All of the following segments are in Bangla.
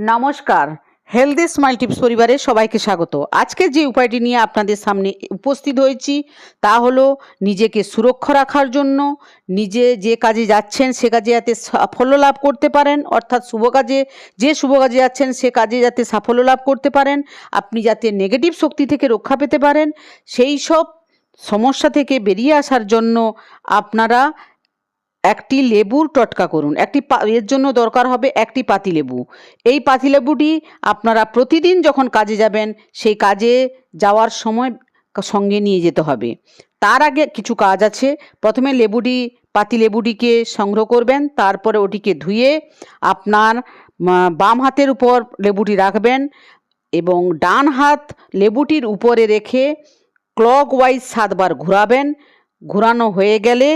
নমস্কার। হেলদি স্মাইল টিপস পরিবারে সবাইকে স্বাগত। আজকে যে উপায়টি নিয়ে আপনাদের সামনে উপস্থিত হয়েছি, তা হলো নিজেকে সুরক্ষা রাখার জন্য নিজে যে কাজে যাচ্ছেন সে কাজে যাতে সাফল্য লাভ করতে পারেন, অর্থাৎ শুভ কাজে, যে শুভ কাজে যাচ্ছেন সে কাজে যাতে সাফল্য লাভ করতে পারেন, আপনি যাতে নেগেটিভ শক্তি থেকে রক্ষা পেতে পারেন, সেই সব সমস্যা থেকে বেরিয়ে আসার জন্য আপনারা একটি লেবুর টটকা করুন। একটি এর জন্য দরকার হবে একটি পাতিলেবু এই পাতিলেবুটি আপনারা প্রতিদিন যখন কাজে যাবেন, সেই কাজে যাওয়ার সময় সঙ্গে নিয়ে যেতে হবে। তার আগে কিছু কাজ আছে। প্রথমে লেবুটি পাতিলেবুটিকে সংগ্রহ করবেন, তারপরে ওটিকে ধুয়ে আপনার বাম হাতের উপর লেবুটি রাখবেন এবং ডান হাত লেবুটির উপরে রেখে ক্লক ওয়াইজ সাতবার ঘোরাবেন। ঘোরানো হয়ে গেলে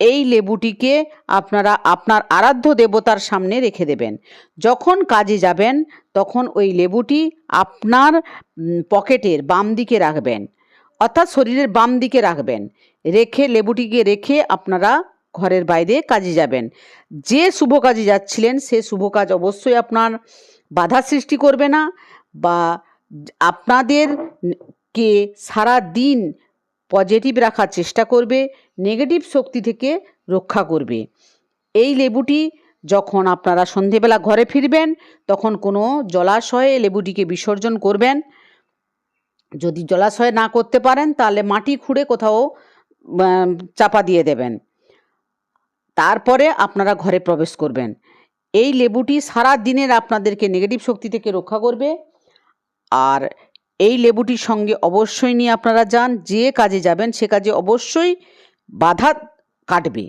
এই লেবুটিকে আপনারা আপনার আরাধ্য দেবতার সামনে রেখে দেবেন। যখন কাজে যাবেন, তখন ওই লেবুটি আপনার পকেটের বাম দিকে রাখবেন, অর্থাৎ শরীরের বাম দিকে রাখবেন। রেখে লেবুটিকে রেখে আপনারা ঘরের বাইরে কাজে যাবেন। যে শুভ কাজে যাচ্ছিলেন, সে শুভ কাজ অবশ্যই আপনার বাধা সৃষ্টি করবে না বা আপনাদের কে সারা দিন পজিটিভ রাখার চেষ্টা করবে। নেগেটিভ শক্তি থেকে রক্ষা করবে। এই লেবুটি যখন আপনারা সন্ধেবেলা ঘরে ফিরবেন, তখন কোনো জলাশয়ে লেবুটিকে বিসর্জন করবেন। যদি জলাশয়ে না করতে পারেন, তাহলে মাটি খুঁড়ে কোথাও চাপা দিয়ে দেবেন। তারপরে আপনারা ঘরে প্রবেশ করবেন। এই লেবুটি সারা দিনের আপনাদেরকে নেগেটিভ শক্তি থেকে রক্ষা করবে। আর এই লেবুটির সঙ্গে অবশ্যই নিয়ে আপনারা যান। যে কাজে যাবেন, সে কাজে অবশ্যই বাধা কাটবে